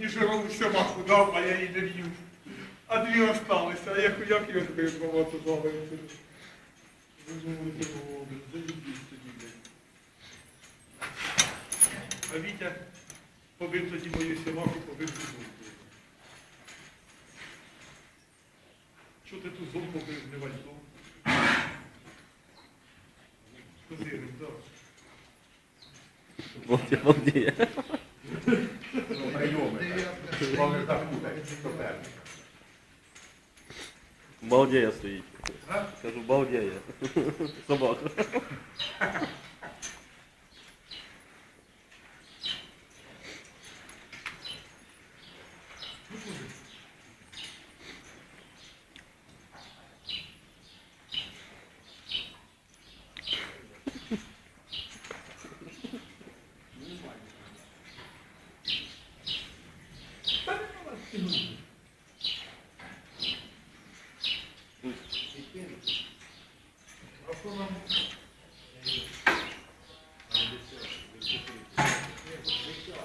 мені жирову собаку дав, а я її не в'їв. А дві осталися, а як, як його тепер зламати звали? Ви думаєте, о, блін, заїбіть тоді, блядь. А Вітя побив тоді мою собаку, побив зубу. Що ти тут зон побив, не вальзом? Козирик, так. Вот балдею. Балдея стоїть. Кажу, балдея. Собака. А що нам? А козир фіг. Десятки не буде.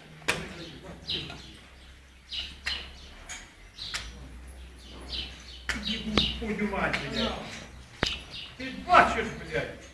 Мать, блядь. Ти бачиш, блядь.